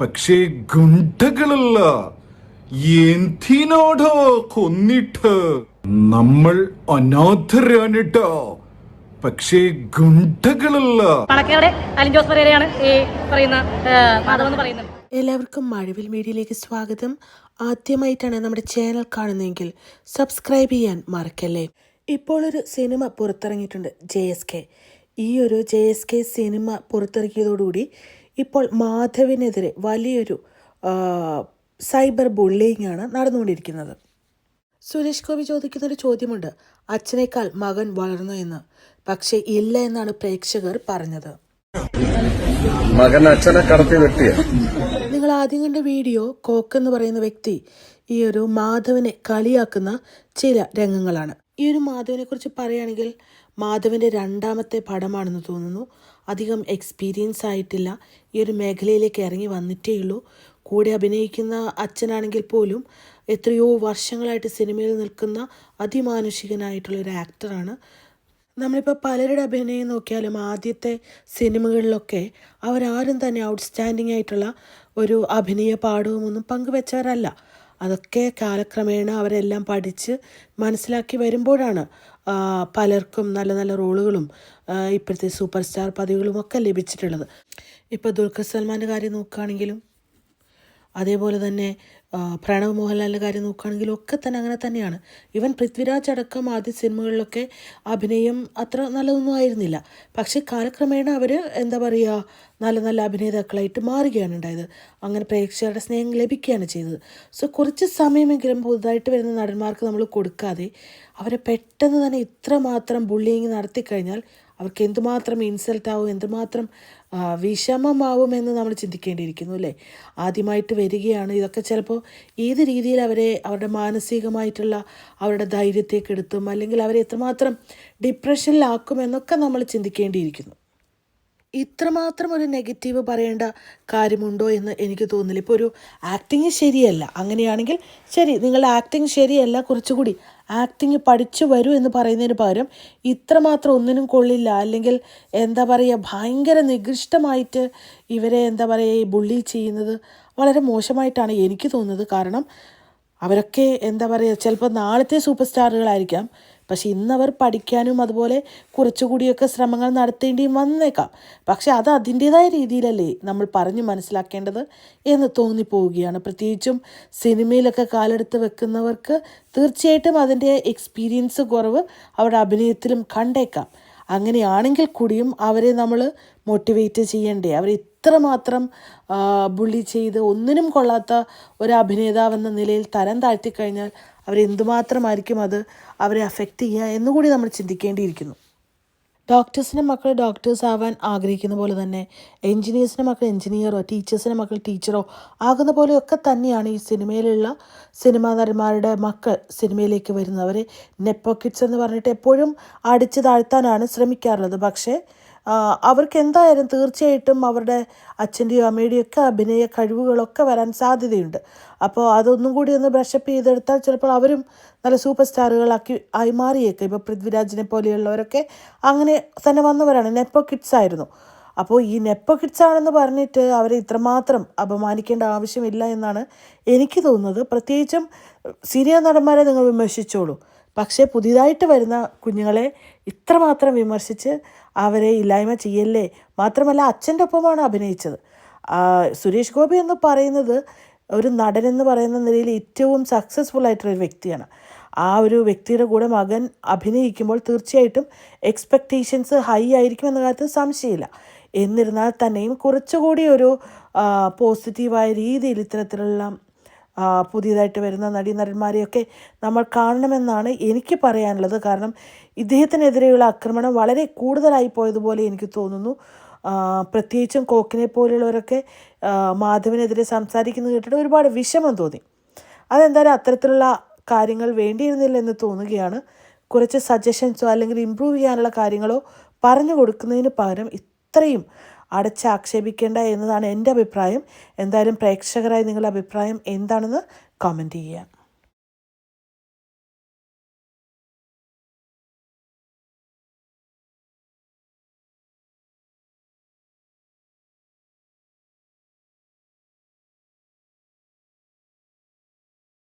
പക്ഷേ ഗുണ്ടകളല്ല. എന്തിനോടോ കൊന്നിട്ട്? നമ്മൾ അനാഥരാണിട്ടോ പക്ഷേ ഗുണ്ടകളല്ല. പണക്കാരുടെ ഈ പറയുന്ന പറയുന്നത്. എല്ലാവർക്കും മഴവിൽ മീഡിയയിലേക്ക് സ്വാഗതം. ആദ്യമായിട്ടാണ് നമ്മുടെ ചാനൽ കാണുന്നതെങ്കിൽ സബ്സ്ക്രൈബ് ചെയ്യാൻ മറക്കല്ലേ? ഇപ്പോൾ ഒരു സിനിമ പുറത്തിറങ്ങിയിട്ടുണ്ട് ജെ എസ് കെ. ഈ ഒരു ജെ എസ് കെ സിനിമ പുറത്തിറക്കിയതോടുകൂടി ഇപ്പോൾ മാധവിനെതിരെ വലിയൊരു സൈബർ ബുള്ളിങ് ആണ് നടന്നുകൊണ്ടിരിക്കുന്നത്. സുരേഷ് ഗോപി ചോദിക്കുന്നൊരു ചോദ്യമുണ്ട്. അച്ഛനേക്കാൾ മകൻ വളർന്നു എന്ന്. പക്ഷേ ഇല്ല എന്നാണ് പ്രേക്ഷകർ പറഞ്ഞത്. മകൻ അച്ഛനെ കടത്തി വെട്ടിയ? നിങ്ങൾ ആദ്യം കണ്ട വീഡിയോ കോക്ക് എന്ന് പറയുന്ന വ്യക്തി ഈ ഒരു മാധവനെ കളിയാക്കുന്ന ചില രംഗങ്ങളാണ്. ഈ ഒരു മാധവനെ കുറിച്ച് പറയുകയാണെങ്കിൽ മാധവന്റെ രണ്ടാമത്തെ പടമാണെന്ന് തോന്നുന്നു. അധികം എക്സ്പീരിയൻസ് ആയിട്ടില്ല. ഈ ഒരു മേഖലയിലേക്ക് ഇറങ്ങി വന്നിട്ടേ ഉള്ളൂ. കൂടെ അഭിനയിക്കുന്ന അച്ഛനാണെങ്കിൽ പോലും എത്രയോ വർഷങ്ങളായിട്ട് സിനിമയിൽ നിൽക്കുന്ന അതിമാനുഷികനായിട്ടുള്ള ഒരു ആക്ടറാണ് നമ്മളിപ്പോൾ പലരുടെ അഭിനയം നോക്കിയാലും ആദ്യത്തെ സിനിമകളിലൊക്കെ അവരാരും തന്നെ ഔട്ട്സ്റ്റാൻഡിംഗ് ആയിട്ടുള്ള ഒരു അഭിനയ പാഠവും ഒന്നും പങ്കുവെച്ചവരല്ല അതൊക്കെ കാലക്രമേണ അവരെല്ലാം പഠിച്ച് മനസ്സിലാക്കി വരുമ്പോഴാണ് പലർക്കും നല്ല നല്ല റോളുകളും ഇപ്പോഴത്തെ സൂപ്പർ സ്റ്റാർ പദവികളും ഒക്കെ ലഭിച്ചിട്ടുള്ളത്. ഇപ്പോൾ ദുൽഖർ സൽമാന്റെ കാര്യം നോക്കുകയാണെങ്കിലും അതേപോലെ തന്നെ പ്രണവ് മോഹൻലാലിന്റെ കാര്യം നോക്കുകയാണെങ്കിലും ഒക്കെ തന്നെ അങ്ങനെ തന്നെയാണ്. ഇവൻ പൃഥ്വിരാജ് അടക്കം ആദ്യ സിനിമകളിലൊക്കെ അഭിനയം അത്ര നല്ലതൊന്നും ആയിരുന്നില്ല. പക്ഷേ കാലക്രമേണ അവർ എന്താ പറയുക നല്ല നല്ല അഭിനേതാക്കളായിട്ട് മാറുകയാണ് ഉണ്ടായത്. അങ്ങനെ പ്രേക്ഷകരുടെ സ്നേഹം ലഭിക്കുകയാണ് ചെയ്തത്. സോ കുറച്ച് സമയമെങ്കിലും പുതുതായിട്ട് വരുന്ന നടന്മാർക്ക് നമ്മൾ കൊടുക്കാതെ അവരെ പെട്ടെന്ന് തന്നെ ഇത്രമാത്രം ബുള്ളിങ് നടത്തിക്കഴിഞ്ഞാൽ അവർക്ക് എന്തുമാത്രം ഇൻസൾട്ട് ആവും എന്തുമാത്രം വിഷമമാവും എന്ന് നമ്മൾ ചിന്തിക്കേണ്ടിയിരിക്കുന്നു അല്ലേ? ആദ്യമായിട്ട് വരികയാണ്. ഇതൊക്കെ ചിലപ്പോൾ ഏത് രീതിയിൽ അവരെ അവരുടെ മാനസികമായിട്ടുള്ള അവരുടെ ധൈര്യത്തെ കെടുത്തും അല്ലെങ്കിൽ അവരെ എത്രമാത്രം ഡിപ്രഷനിലാക്കും എന്നൊക്കെ നമ്മൾ ചിന്തിക്കേണ്ടിയിരിക്കുന്നു. ഇത്രമാത്രം ഒരു നെഗറ്റീവ് പറയേണ്ട കാര്യമുണ്ടോ എന്ന് എനിക്ക് തോന്നുന്നില്ല. ഇപ്പോൾ ഒരു ആക്ടിങ് ശരിയല്ല. അങ്ങനെയാണെങ്കിൽ ശരി നിങ്ങളുടെ ആക്ടിങ് ശരിയല്ല. കുറച്ചുകൂടി ആക്ടിങ് പഠിച്ചു വരൂ എന്ന് പറയുന്നതിന് പകരം ഇത്രമാത്രം ഒന്നിനും കൊള്ളില്ല. അല്ലെങ്കിൽ എന്താ പറയുക ഭയങ്കര നികൃഷ്ടമായിട്ട് ഇവരെ എന്താ പറയുക ഈ ബുള്ളി ചെയ്യുന്നത് വളരെ മോശമായിട്ടാണ് എനിക്ക് തോന്നുന്നത്. കാരണം അവരൊക്കെ എന്താ പറയുക ചിലപ്പോൾ നാളത്തെ സൂപ്പർ സ്റ്റാറുകളായിരിക്കാം പക്ഷെ ഇന്നവർ പഠിക്കാനും അതുപോലെ കുറച്ചുകൂടിയൊക്കെ ശ്രമങ്ങൾ നടത്തേണ്ടിയും വന്നേക്കാം. പക്ഷെ അത് അതിന്റേതായ രീതിയിലല്ലേ നമ്മൾ പറഞ്ഞു മനസ്സിലാക്കേണ്ടത് എന്ന് തോന്നിപ്പോവുകയാണ്. പ്രത്യേകിച്ചും സിനിമയിലൊക്കെ കാലെടുത്ത് വെക്കുന്നവർക്ക് തീർച്ചയായിട്ടും അതിന്റെ എക്സ്പീരിയൻസ് കുറവ് അവരുടെ അഭിനയത്തിലും കണ്ടേക്കാം. അങ്ങനെയാണെങ്കിൽ കൂടിയും അവരെ നമ്മൾ മോട്ടിവേറ്റ് ചെയ്യണ്ടേ. അവർ ഇത്രമാത്രം ബുള്ളി ചെയ്ത് ഒന്നിനും കൊള്ളാത്ത ഒരു അഭിനേതാവെന്ന നിലയിൽ തരം താഴ്ത്തിക്കഴിഞ്ഞാൽ അവരെന്തുമാത്രമായിരിക്കും അത് അവരെ അഫക്റ്റ് ചെയ്യുക എന്നുകൂടി നമ്മൾ ചിന്തിക്കേണ്ടിയിരിക്കുന്നു. ഡോക്ടേഴ്സിന്റെ മക്കൾ ഡോക്ടേഴ്സ് ആവാൻ ആഗ്രഹിക്കുന്ന പോലെ തന്നെ എൻജിനീയേഴ്സിന്റെ മക്കൾ എൻജിനീയറോ ടീച്ചേഴ്സിന്റെ മക്കൾ ടീച്ചറോ ആകുന്ന പോലെയൊക്കെ തന്നെയാണ് ഈ സിനിമയിലുള്ള സിനിമാ നടന്മാരുടെ മക്കൾ സിനിമയിലേക്ക് വരുന്നവരെ. നെപ്പോ കിഡ്സ് എന്ന് പറഞ്ഞിട്ട് എപ്പോഴും അടിച്ചു താഴ്ത്താനാണ് ശ്രമിക്കാറുള്ളത്. പക്ഷേ അവർക്ക് എന്തായാലും തീർച്ചയായിട്ടും അവരുടെ അച്ഛന്റെയോ അമ്മയുടെയോ ഒക്കെ അഭിനയ കഴിവുകളൊക്കെ വരാൻ സാധ്യതയുണ്ട്. അപ്പോൾ അതൊന്നും കൂടി ഒന്ന് ബ്രഷപ്പ് ചെയ്തെടുത്താൽ ചിലപ്പോൾ അവരും നല്ല സൂപ്പർ സ്റ്റാറുകളാക്കി ആയി മാറിയേക്കും. ഇപ്പോൾ പൃഥ്വിരാജിനെ പോലെയുള്ളവരൊക്കെ അങ്ങനെ തന്നെ വന്നവരാണ്. നെപ്പോ കിഡ്സ് ആയിരുന്നു. അപ്പോൾ ഈ നെപ്പോ കിഡ്സ് ആണെന്ന് പറഞ്ഞിട്ട് അവരെ ഇത്രമാത്രം അപമാനിക്കേണ്ട ആവശ്യമില്ല എന്നാണ് എനിക്ക് തോന്നുന്നത്. പ്രത്യേകിച്ചും സീനിയർ നടന്മാരെ നിങ്ങൾ വിമർശിച്ചോളൂ. പക്ഷേ പുതിയതായിട്ട് വരുന്ന കുഞ്ഞുങ്ങളെ ഇത്രമാത്രം വിമർശിച്ച് അവരെ ഇല്ലായ്മ ചെയ്യല്ലേ? മാത്രമല്ല അച്ഛന്റെ ഒപ്പമാണ് അഭിനയിച്ചത്. സുരേഷ് ഗോപി എന്ന് പറയുന്നത് ഒരു നടൻ എന്ന് പറയുന്ന നിലയിൽ ഏറ്റവും സക്സസ്ഫുൾ ആയിട്ടുള്ള ഒരു വ്യക്തിയാണ്. ആ ഒരു വ്യക്തിയുടെ കൂടെ മകൻ അഭിനയിക്കുമ്പോൾ തീർച്ചയായിട്ടും എക്സ്പെക്റ്റേഷൻസ് ഹൈ ആയിരിക്കും എന്ന കാര്യത്തിൽ സംശയമില്ല. എന്നിരുന്നാൽ തന്നെയും കുറച്ചുകൂടി ഒരു പോസിറ്റീവായ രീതിയിൽ ഇത്തരത്തിലുള്ള പുതിയതായിട്ട് വരുന്ന നടീനടന്മാരെയൊക്കെ നമ്മൾ കാണണമെന്നാണ് എനിക്ക് പറയാനുള്ളത്. കാരണം ഇദ്ദേഹത്തിനെതിരെയുള്ള ആക്രമണം വളരെ കൂടുതലായി പോയതുപോലെ എനിക്ക് തോന്നുന്നു. പ്രത്യേകിച്ചും കോക്കിനെ പോലുള്ളവരൊക്കെ മാധവിനെതിരെ മാധവനെതിരെ സംസാരിക്കുന്നത് കേട്ടിട്ട് ഒരുപാട് വിഷമം തോന്നി. അതെന്തായാലും അത്തരത്തിലുള്ള കാര്യങ്ങൾ വേണ്ടിയിരുന്നില്ല എന്ന് തോന്നുകയാണ്. കുറച്ച് സജഷൻസോ അല്ലെങ്കിൽ ഇമ്പ്രൂവ് ചെയ്യാനുള്ള കാര്യങ്ങളോ പറഞ്ഞു കൊടുക്കുന്നതിന് പകരം ഇത്രയും അടച്ചാക്ഷേപിക്കേണ്ട എന്നതാണ് എന്റെ അഭിപ്രായം. എന്തായാലും പ്രേക്ഷകരായി നിങ്ങളുടെ അഭിപ്രായം എന്താണെന്ന് കമന്റ് ചെയ്യുക.